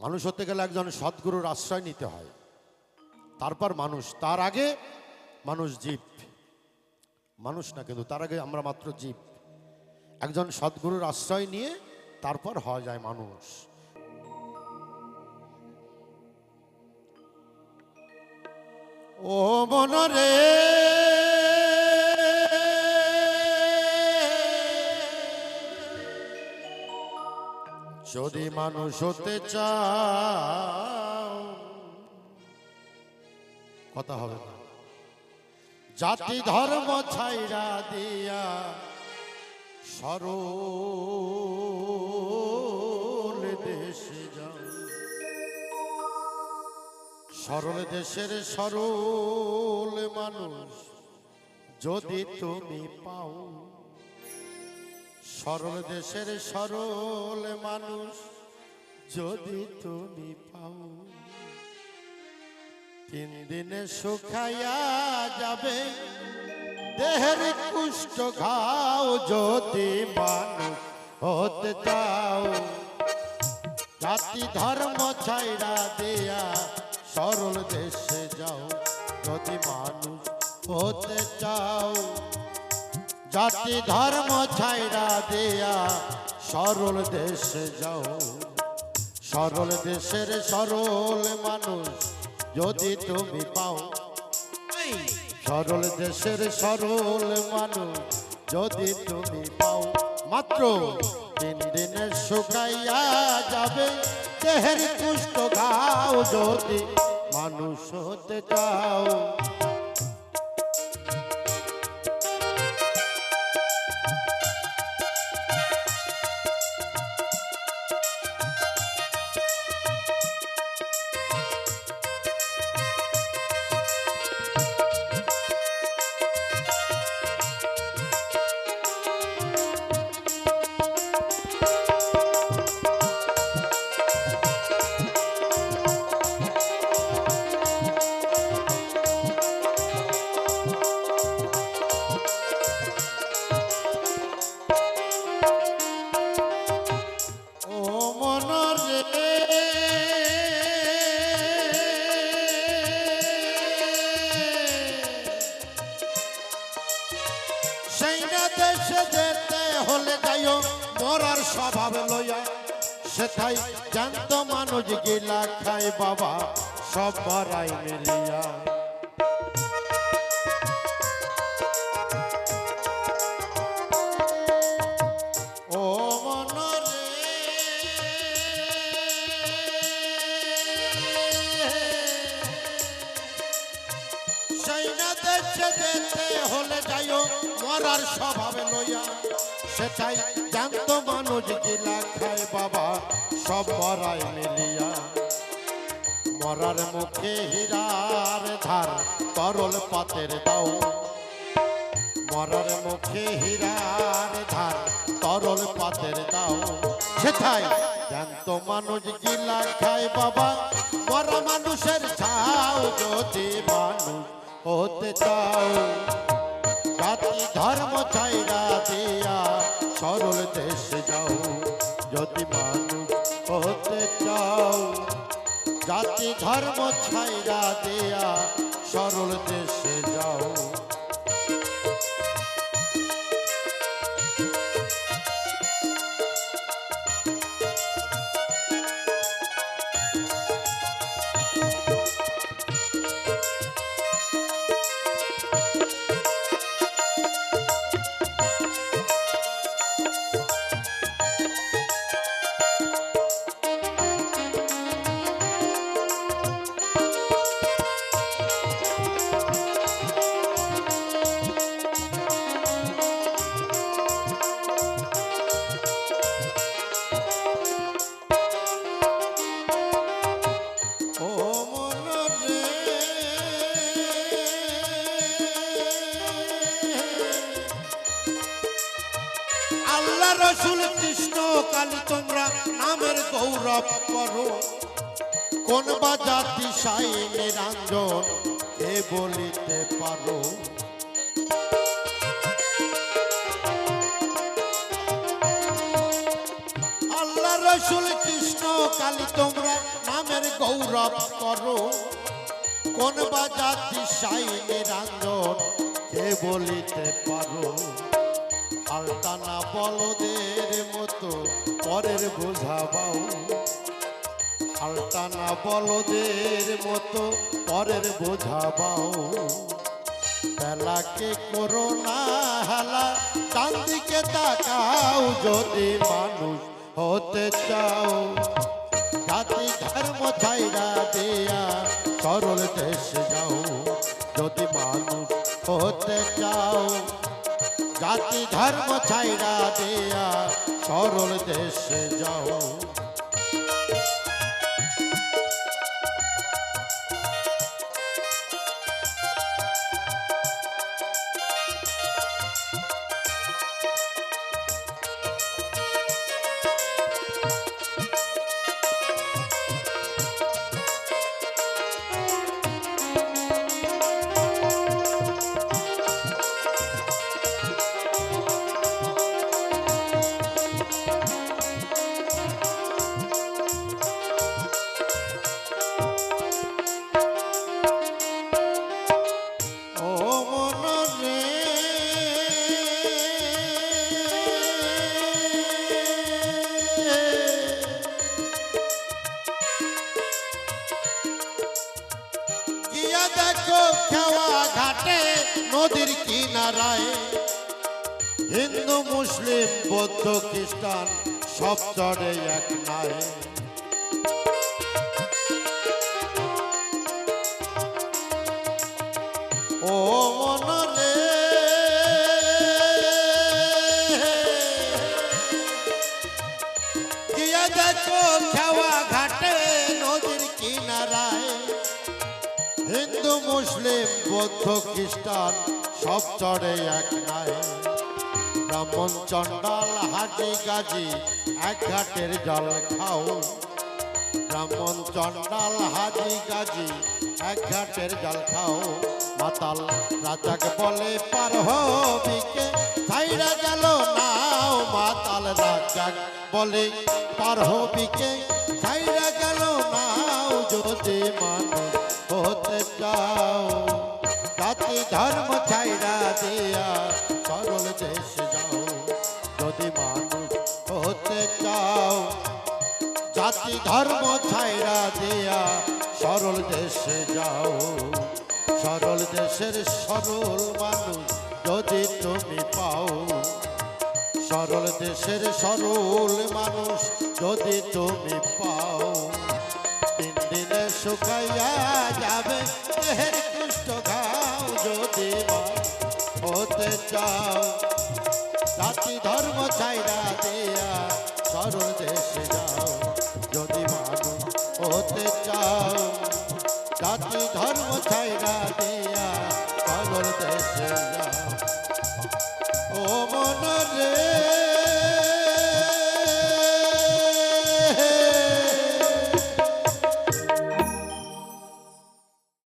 মানুষ হতে গেলে একজন সদ্গুরুর আশ্রয় নিতে হয়। তারপর মানুষ, তার আগে মানুষ জীব। মানুষ না কিন্তু, তার আগে আমরা মাত্র জীব। একজন সদ্গুরুর আশ্রয় নিয়ে তারপর হওয়া যায় মানুষ। ও মনরে যদি মানুষ হতে চাও কথা হবে না। জাতি ধর্ম ছাইরা দিয়া সরল দেশে যাও। সরল দেশের সরল মানুষ যদি তুমি পাও সরল দেশের সরল মানুষ যদি তুমি পাও, তিন দিনে শুকাইয়া যাবে। দেহের কুষ্ঠ ঘাও যদি মানুষ হতে চাও, জাতি ধর্ম ছাইরা দিয়া সরল দেশে যাও, যদি মানুষ হতে চাও। জাতি ধর্ম ছাইরা দিয়া সরল দেশে যাও। সরল দেশের সরল মানুষ যদি তুমি পাও। সরল দেশের সরল মানুষ যদি তুমি পাও। মাত্র তিন দিনে শুকাইয়া যাবে, দেহের কুষ্ঠ ঘাও যদি মানুষ হতে চাও। দেশে যেতে হলে যাইও, মরার স্বভাব লইয়া। সেটাই জানত মানুষ গিলা খাই বাবা, সব মরাই মিলিয়া। স্বভাবে লইয়া সেটাই জানত মানুষ গিলা খায় বাবা, সব মরাই মিলিয়া। মরার মুখে হীরার ধার, তরল পাতের দাও মরার মুখে হীরার ধার, তরল পাতের দাও সেটাই জ্যান্ত মানুষ গিলা খায় বাবা, মরা মানুষের ছাও যদি মানুষ হতে চাও। জাতি ধর্ম ছাইরা দিয়া সরল দেশে যাও, যদি মানুষ হতে চাও। জাতি ধর্ম ছাইরা দিয়া সরল দেশে যাও। রসুল কৃষ্ণ কালী, তোমরা নামের গৌরব করো। কোন বা জাতি সাই নিরঞ্জন এ বলিতে পারো। আল্লাহ রসুল কৃষ্ণ কালী, তোমরা নামের গৌরব করো। কোন বা জাতি সাই নিরঞ্জন কে বলিতে পারো। আলটানা বলদের মতো পরের বোঝাবাও আলটানা বলদের মতো পরের বোঝাবাও বেলাকে করো না হেলা ডান দিকে তাকাও যদি মানুষ হতে চাও। জাতি ধর্ম ছাইরা দেয়া সরল দেশে যাও, যদি মানুষ হতে চাও। জাতি ধর্ম ছাইরা দিয়া সরল দেশে যাও। নদীর কিনারায় হিন্দু, মুসলিম, বৌদ্ধ, খ্রিস্টান, সব চড়ে এক নাই ও মনরে, গিয়া দেখো খেওয়া ঘাটে। মুসলিম বৌদ্ধ খ্রিস্টান সব চড়ে এক নাই ব্রাহ্মণ চণ্ডাল, হাজি গাজি, এক ঘাটের জল খাও। ব্রাহ্মণ চণ্ডাল, হাজি গাজি, এক ঘাটের জল খাও। মাতাল রাজাকে বলে, পার হবিকে, ছাইরা গেল নাও। মাতাল রাজাক বলে, পার হবিকে ধর্ম ছাইরা দিয়া সরল দেশ যাও। যদি মানুষ হতে চাও, জাতি ধর্ম ছাইরা দিয়া সরল দেশে যাও। সরল দেশের সরল মানুষ যদি তুমি পাও, সরল দেশের সরল মানুষ যদি তুমি পাও। তিন দিনে শুকাইয়া যাও জাতি ধর্ম ছাইরা দিয়া সরদেশে যাও, যদি মানুষ হতে চাও। জাতি ধর্ম ছাইরা দিয়া সরদেশে যাও। ও মন রে